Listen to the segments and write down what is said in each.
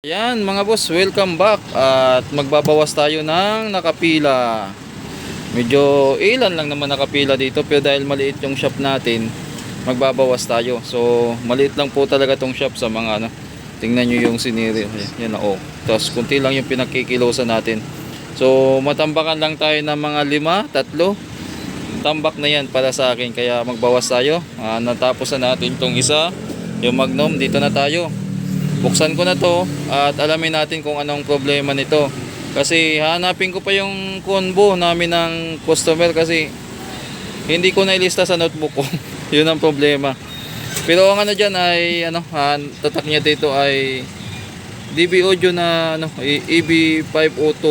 Yan mga boss, welcome back at magbabawas tayo ng nakapila. Medyo ilan lang naman nakapila dito pero dahil maliit yung shop natin, magbabawas tayo. So maliit lang po talaga tong shop sa mga ano. Tingnan nyo yung siniri. Ayan, yan oh. Tapos kunti lang yung pinagkikilosan natin. So matambakan lang tayo ng mga lima, tatlo. Tambak na yan para sa akin kaya magbawas tayo. Ah, natapos na natin tong isa, yung Magnum. Dito na tayo buksan ko na to at alamin natin kung anong problema nito. Kasi hanapin ko pa yung combo namin ng customer kasi hindi ko nailista sa notebook ko. Yun ang problema. Pero ang ano dyan ay ano ah, tatak niya dito ay DB audio na ano E- EB502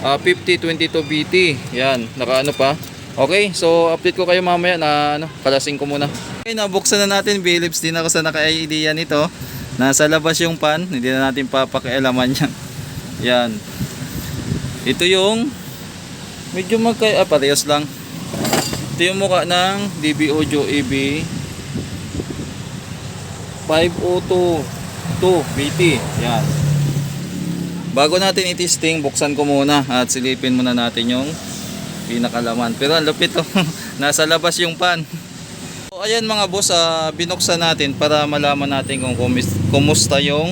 ah, 5022 BT yan naka ano pa. Okay so update ko kayo mamaya na ano kalasing ko muna. Okay nabuksan na natin Philips. Din ako sa naka-idea nito Nasa labas yung pan, hindi na natin papakialaman yan. Yan. Ito yung medyo magkay ah, parehas lang. Ito yung mukha ng DB Audio EB 5022 BT. Yan. Bago natin i-testing, buksan ko muna at silipin muna natin yung pinakalaman. Pero ang lupit to. Nasa labas yung pan. Ayan mga boss, ah, binuksan natin para malaman natin kung kumusta yung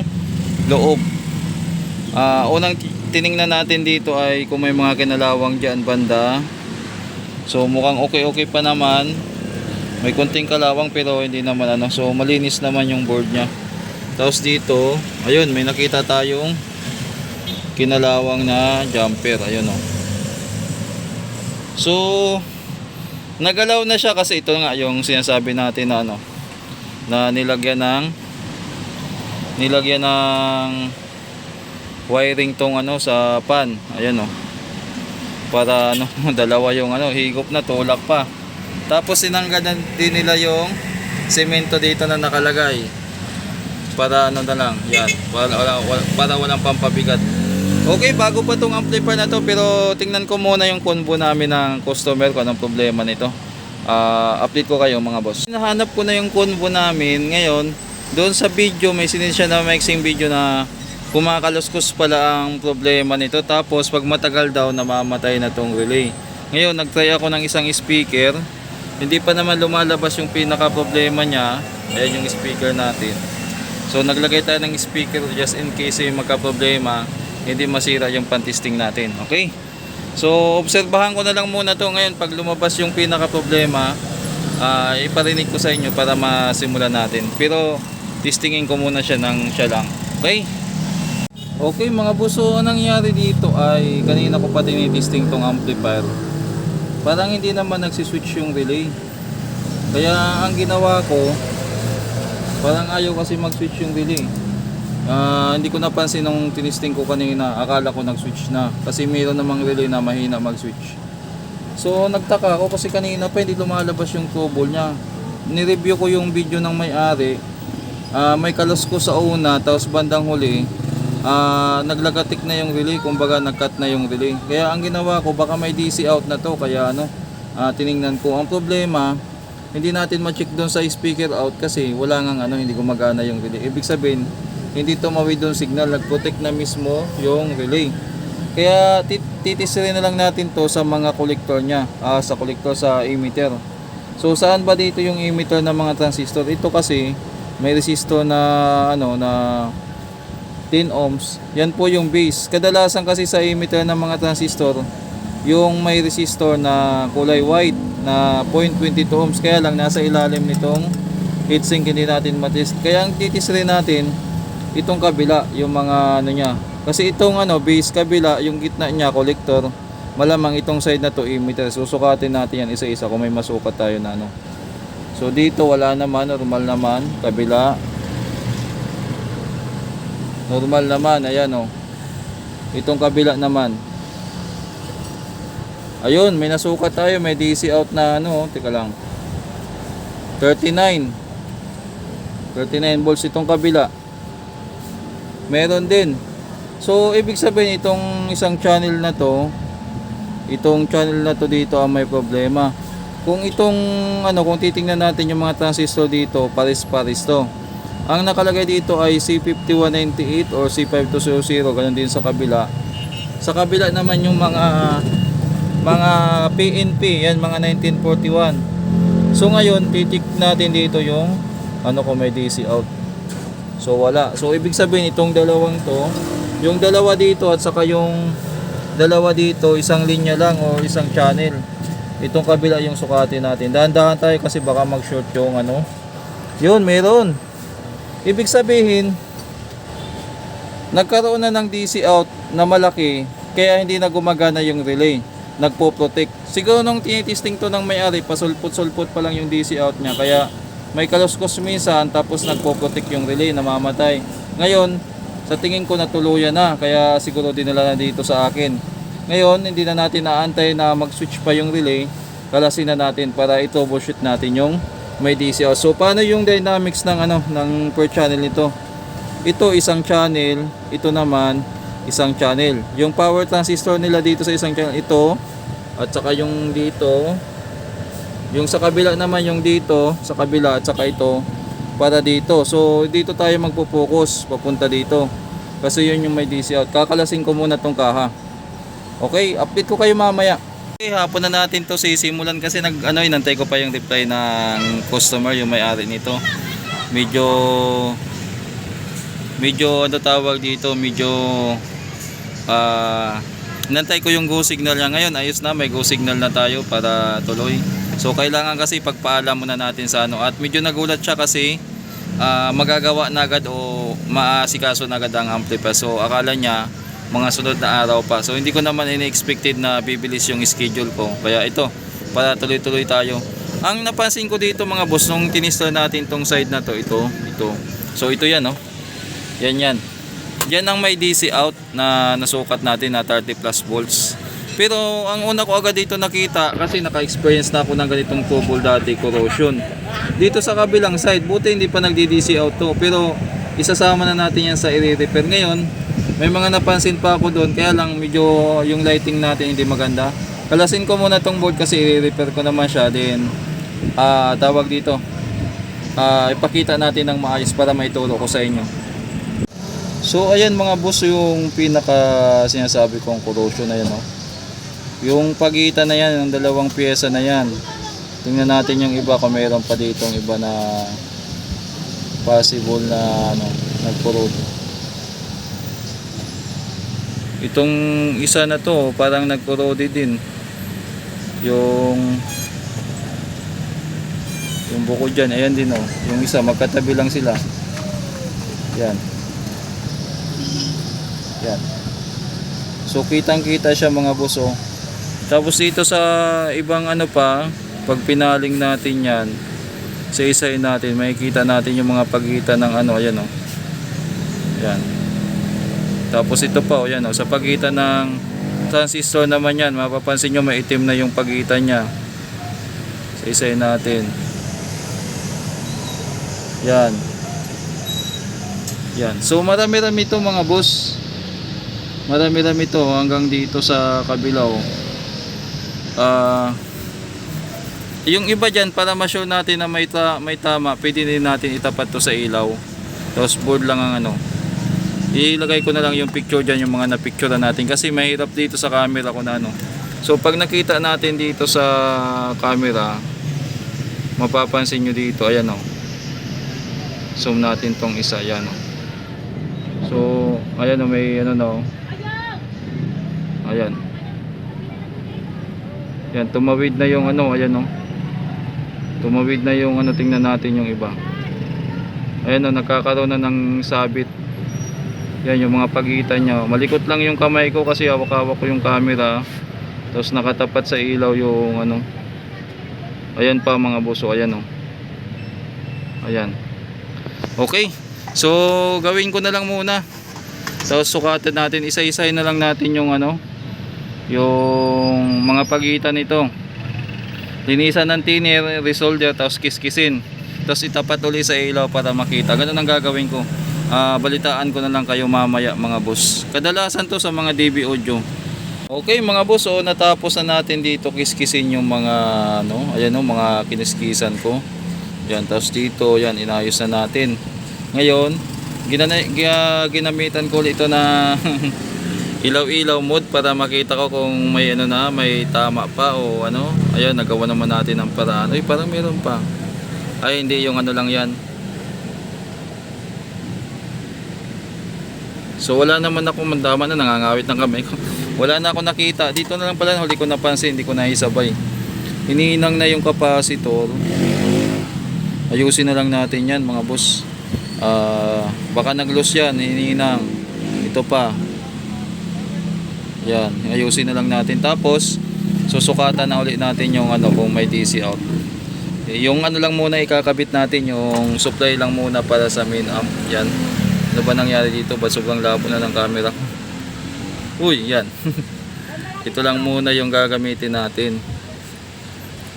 loob. Ah, unang ti- tiningnan natin dito ay kung may mga kinalawang dyan banda. So mukhang okay-okay pa naman. May konting kalawang pero hindi naman ano. So malinis naman yung board niya. Tapos dito, ayun, may nakita tayong kinalawang na jumper. Ayun oh. So, nagalaw na siya kasi ito nga yung sinasabi natin na ano na nilagyan ng nilagyan ng wiring tong ano sa pan. Ayan oh. Para ano dalawa yung ano higop na tulak pa. Tapos sinanggal na din nila yung semento dito na nakalagay. Para ano na lang yan. Para, wala- para walang pampabigat Okay, bago pa tong amplifier na to pero tingnan ko muna yung combo namin ng customer ko anong problema nito. Ah, update ko kayo mga boss. Nahanap ko na yung combo namin ngayon. Doon sa video may sinin siya na mixing video na kumakaluskos pala ang problema nito tapos pag matagal daw namamatay na tong relay. Ngayon nagtry ako ng isang speaker. Hindi pa naman lumalabas yung pinaka problema niya. Ayan yung speaker natin. So naglagay tayo ng speaker just in case yung magka-problema, hindi masira yung pantisting natin. Okay? So obserbahan ko na lang muna to ngayon pag lumabas yung pinaka problema, ah iparinig ko sa inyo para masimulan natin. Pero testingin ko muna siya ng siya lang. Okay? Okay mga buso, ang nangyari dito ay kanina ko pa tinitesting tong amplifier. Parang hindi naman nagsiswitch yung relay. Kaya ang ginawa ko, parang ayaw kasi mag-switch yung relay. Ah, hindi ko napansin nung tinisting ko kanina, akala ko nag-switch na. Kasi mayroon namang relay na mahina mag-switch. So nagtaka ako kasi kanina pa hindi lumalabas yung trouble niya. Ni-review ko yung video ng may-ari. Ah, may kalos ko sa una, tapos bandang huli, ah, naglagatik na yung relay, kumbaga nag-cut na yung relay. Kaya ang ginawa ko, baka may DC out na to, kaya ano, ah, tiningnan ko. Ang problema, hindi natin ma-check doon sa speaker out kasi wala nga ano, hindi gumagana yung relay. Ibig sabihin, hindi tumawid doon signal, nag-protect na mismo yung relay. Kaya tit titisirin na lang natin to sa mga kolektor niya, ah, sa kolektor sa emitter. So saan ba dito yung emitter ng mga transistor? Ito kasi may resistor na ano na 10 ohms. Yan po yung base. Kadalasan kasi sa emitter ng mga transistor, yung may resistor na kulay white na 0.22 ohms kaya lang nasa ilalim nitong heatsink hindi natin matest. Kaya ang titis rin natin itong kabila, yung mga ano niya. Kasi itong ano base kabila, yung gitna niya collector, malamang itong side na to emitter. Susukatin natin yan isa-isa kung may masukat tayo na ano. So dito wala naman, normal naman, kabila. Normal naman, ayan oh. Itong kabila naman. Ayun, may nasukat tayo, may DC out na ano, oh. teka lang. 39. 39 volts itong kabila. Meron din. So, ibig sabihin itong isang channel na to, itong channel na to dito ang may problema. Kung itong ano, kung titingnan natin yung mga transistor dito, pares-pares to. Ang nakalagay dito ay C5198 or C5200, ganun din sa kabila. Sa kabila naman yung mga mga PNP, yan mga 1941. So ngayon, titik natin dito yung ano kung may DC out. So wala. So ibig sabihin itong dalawang to, yung dalawa dito at saka yung dalawa dito, isang linya lang o isang channel. Itong kabila yung sukatin natin. Dahan-dahan tayo kasi baka mag-short yung ano. Yun, meron. Ibig sabihin, nagkaroon na ng DC out na malaki, kaya hindi na gumagana yung relay. Nagpo-protect. Siguro nung tinitesting to ng may-ari, pasulpot-sulpot pa lang yung DC out niya, kaya may kaluskos minsan, tapos nagpo-protect yung relay, namamatay. Ngayon, sa tingin ko natuluyan na, kaya siguro dinala na dito sa akin. Ngayon, hindi na natin naantay na mag-switch pa yung relay, kalasin na natin para i-troubleshoot natin yung may DC out. So, paano yung dynamics ng ano ng per channel nito? Ito isang channel, ito naman isang channel. Yung power transistor nila dito sa isang channel ito at saka yung dito yung sa kabila naman yung dito sa kabila at saka ito para dito. So dito tayo magpo-focus papunta dito. Kasi yun yung may DC out. Kakalasin ko muna tong kaha. Okay, update ko kayo mamaya. Okay, hapon na natin to sisimulan kasi nag ano inantay ko pa yung reply ng customer yung may-ari nito. Medyo medyo ano tawag dito, medyo ah inantay ko yung go signal niya ngayon. Ayos na, may go signal na tayo para tuloy. So kailangan kasi pagpaalam muna natin sa ano at medyo nagulat siya kasi ah, magagawa na agad o maasikaso na agad ang amplifier. So akala niya mga sunod na araw pa. So hindi ko naman ini-expected na bibilis yung schedule ko. Kaya ito, para tuloy-tuloy tayo. Ang napansin ko dito mga boss, nung tinista natin tong side na to, ito, ito. So ito yan, no? Yan yan. Yan ang may DC out na nasukat natin na 30 plus volts. Pero ang una ko agad dito nakita kasi naka-experience na ako ng ganitong trouble dati, corrosion. Dito sa kabilang side, buti hindi pa nagdi-DC out to. Pero isasama na natin yan sa i-repair ngayon. May mga napansin pa ako doon kaya lang medyo yung lighting natin hindi maganda. Kalasin ko muna tong board kasi i-repair ko naman siya din. Ah, tawag dito. Ah, ipakita natin ng maayos para maituro ko sa inyo. So ayan mga boss yung pinaka sinasabi kong corrosion na yan oh. Yung pagitan na yan, ng dalawang pyesa na yan. Tingnan natin yung iba kung mayroon pa dito yung iba na possible na ano, nag-corrode. Itong isa na to, parang nag-corrode din. Yung yung buko dyan, ayan din oh. Yung isa, magkatabi lang sila. Yan. Yan. So kitang kita siya mga boss oh. Tapos dito sa ibang ano pa, pag pinaling natin yan, sa isahin natin, makikita natin yung mga pagitan ng ano, ayan oh. Yan. Tapos ito pa oh, yan oh, sa pagitan ng transistor naman yan, mapapansin nyo may itim na yung pagitan niya. Sa isahin natin. Yan. Yan. So marami-rami ito mga boss. Marami-rami ito hanggang dito sa kabilaw. Ah yung iba dyan para ma-show natin na may, ta- may tama, pwede din natin itapat to sa ilaw. Tapos board lang ang ano. Ilagay ko na lang yung picture dyan, yung mga na-picture natin. Kasi mahirap dito sa camera ko na ano. So pag nakita natin dito sa camera, mapapansin nyo dito, ayan o. Zoom natin tong isa, ayan o. So, ayan o, may ano na o. Ayan. Yan, tumawid na yung ano, ayan o. Tumawid na yung ano, tingnan natin yung iba. Ayan o, nagkakaroon na ng sabit. Yan yung mga pagitan niya. Malikot lang yung kamay ko kasi hawak-hawak ko yung camera. Tapos nakatapat sa ilaw yung ano. Ayan pa mga buso, ayan o. Ayan. Okay. So, gawin ko na lang muna. Tapos sukatan natin, isa-isahin na lang natin yung ano, yung mga pagitan nito. Linisan ng thinner, resolder, tapos kiskisin. Tapos itapat ulit sa ilaw para makita. Ganun ang gagawin ko. Ah, balitaan ko na lang kayo mamaya mga boss. Kadalasan to sa mga DB audio. Okay mga boss, so natapos na natin dito kiskisin yung mga ano, ayan oh, mga kiniskisan ko. Yan, tapos dito, yan inayos na natin. Ngayon, ginamitan ko ulit ito na ilaw-ilaw mode para makita ko kung may ano na, may tama pa o ano. Ayun, nagawa naman natin ng paraan. Ay, parang meron pa. Ay, hindi, yung ano lang yan. So wala naman ako mandama na nangangawit ng kamay ko. Wala na ako nakita. Dito na lang pala huli ko napansin, hindi ko naisabay. Hinihinang na yung capacitor. Ayusin na lang natin yan mga boss. Ah, baka nag-loss yan, hinihinang. Ito pa. Yan, ayusin na lang natin. Tapos, susukatan na ulit natin yung ano kung may DC out. Eh, Yung ano lang muna ikakabit natin, yung supply lang muna para sa main amp. Yan. Ano ba nangyari dito? Ba't sobrang labo na ng camera? Uy, yan. Ito lang muna yung gagamitin natin.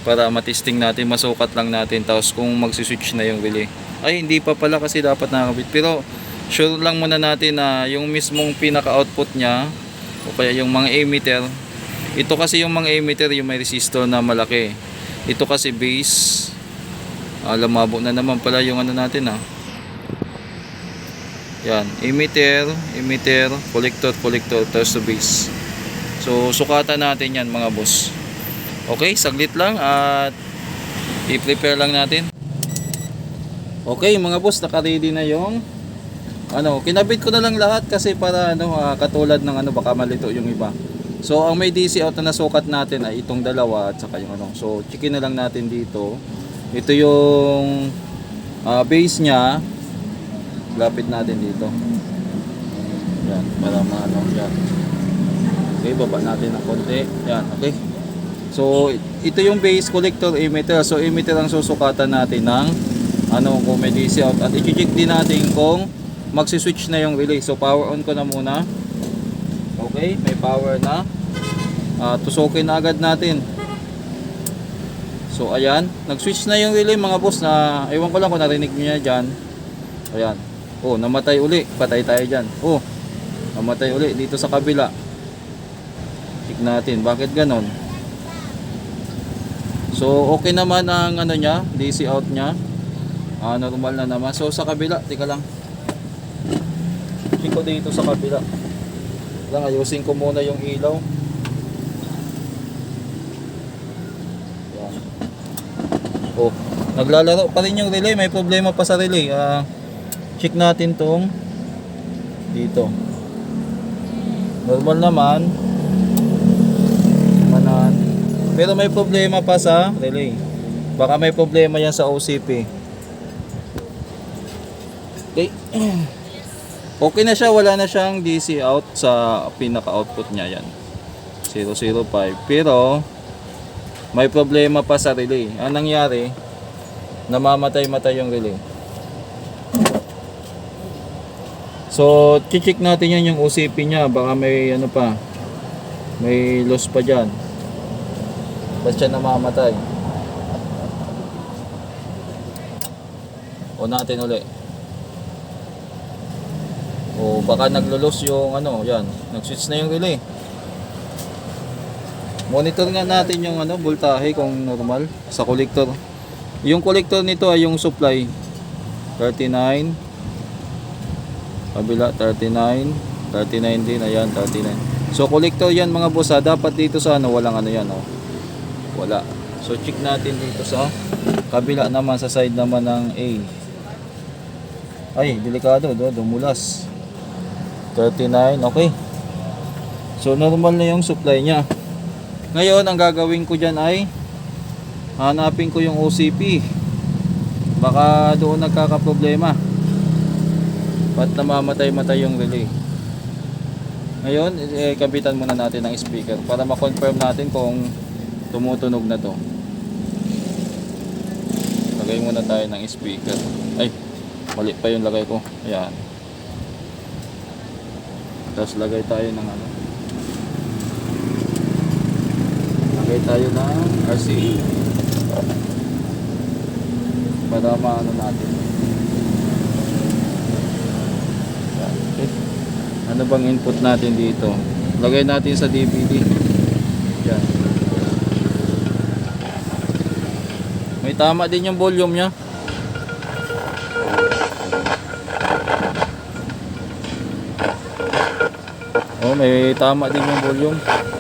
Para matisting natin, masukat lang natin. Tapos kung magsiswitch na yung relay. Ay, hindi pa pala kasi dapat nakakabit. Pero, sure lang muna natin na yung mismong pinaka-output niya, o kaya yung mga emitter, ito kasi yung mga emitter, yung may resistor na malaki. Ito kasi base. Ah, lumabo na naman pala yung ano natin ah. Yan, emitter, emitter, collector, collector, tapos to base. So, sukatan natin yan mga boss. Okay, saglit lang at i-prepare lang natin. Okay, mga boss, naka-ready na yung ano, kinabit ko na lang lahat kasi para ano, ah, katulad ng ano, baka malito yung iba. So, ang may DC out na nasukat natin ay itong dalawa at saka yung ano. So, checkin na lang natin dito. Ito yung ah, base niya. Lapit natin dito. Yan, para maano, yan. Okay, baba natin ng konti. Yan, okay. So, ito yung base collector emitter. So, emitter ang susukatan natin ng ano, kung may DC out. At i-check din natin kung magsi-switch na yung relay. So, power on ko na muna. Okay, may power na. Ah, tusukin na agad natin. So, ayan. Nag-switch na yung relay mga boss na ewan ko lang kung narinig niyo na dyan. Ayan. Oh, namatay uli. Patay tayo dyan. Oh, namatay uli dito sa kabila. Check natin. Bakit ganon? So, okay naman ang ano niya, DC out niya. Ah, normal na naman. So, sa kabila, tika lang. Check ko dito sa kabila. Lang, ayusin ko muna yung ilaw. Oh, naglalaro pa rin yung relay. May problema pa sa relay. Ah, check natin tong dito. Normal naman. Manan. Pero may problema pa sa relay. Baka may problema yan sa OCP. Okay. Okay na siya, wala na siyang DC out sa pinaka-output niya yan. 005. Pero may problema pa sa relay. Ang nangyari, namamatay-matay yung relay. So, check natin yan yung OCP niya. Baka may ano pa. May loss pa dyan. Ba't siya namamatay? O natin uli. O baka naglo-loss yung ano, yan. Nag-switch na yung relay. Monitor nga natin yung ano, voltahe kung normal sa collector. Yung collector nito ay yung supply 39 kabila 39 39 din ayan 39 so collector yan mga boss ha. Dapat dito sa ano walang ano yan oh wala. So check natin dito sa kabila naman sa side naman ng A. Ay delikado do dumulas 39 okay. So normal na yung supply nya ngayon ang gagawin ko dyan ay hanapin ko yung OCP baka doon nagkakaproblema. Ba't namamatay-matay yung relay? Ngayon eh, kabitan muna natin ng speaker para ma-confirm natin kung tumutunog na to. Lagay muna tayo ng speaker. Ay mali pa yung lagay ko. Ayan tapos lagay tayo ng ano. Lagay tayo ng RCA para maano natin. Ano bang input natin dito? Lagay natin sa DVD yan. May tama din yung volume nya may tama din yung volume.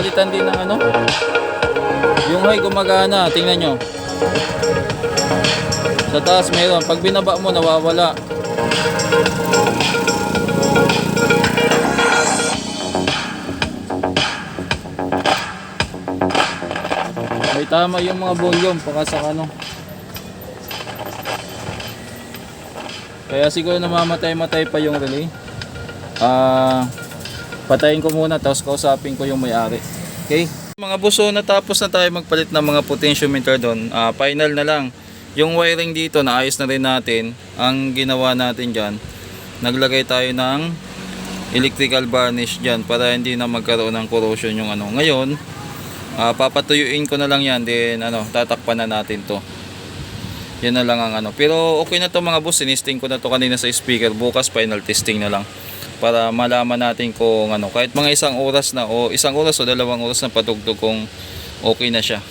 Papalitan din ng ano? Yung high gumagana, tingnan nyo. Sa taas mayroon. Pag binaba mo, nawawala. May tama yung mga volume paka sa ano. Kaya siguro namamatay-matay pa yung relay. Ah, patayin ko muna tapos kausapin ko yung may-ari. Okay? Mga buso, natapos na tayo magpalit ng mga potentiometer doon. Ah, final na lang. Yung wiring dito, naayos na rin natin. Ang ginawa natin dyan, naglagay tayo ng electrical varnish dyan para hindi na magkaroon ng corrosion yung ano. Ngayon, ah, papatuyuin ko na lang yan, then ano, tatakpan na natin to. Yan na lang ang ano. Pero okay na to mga boss, sinisting ko na to kanina sa speaker. Bukas final testing na lang para malaman natin kung ano kahit mga isang oras na o isang oras o dalawang oras na patugtog kung okay na siya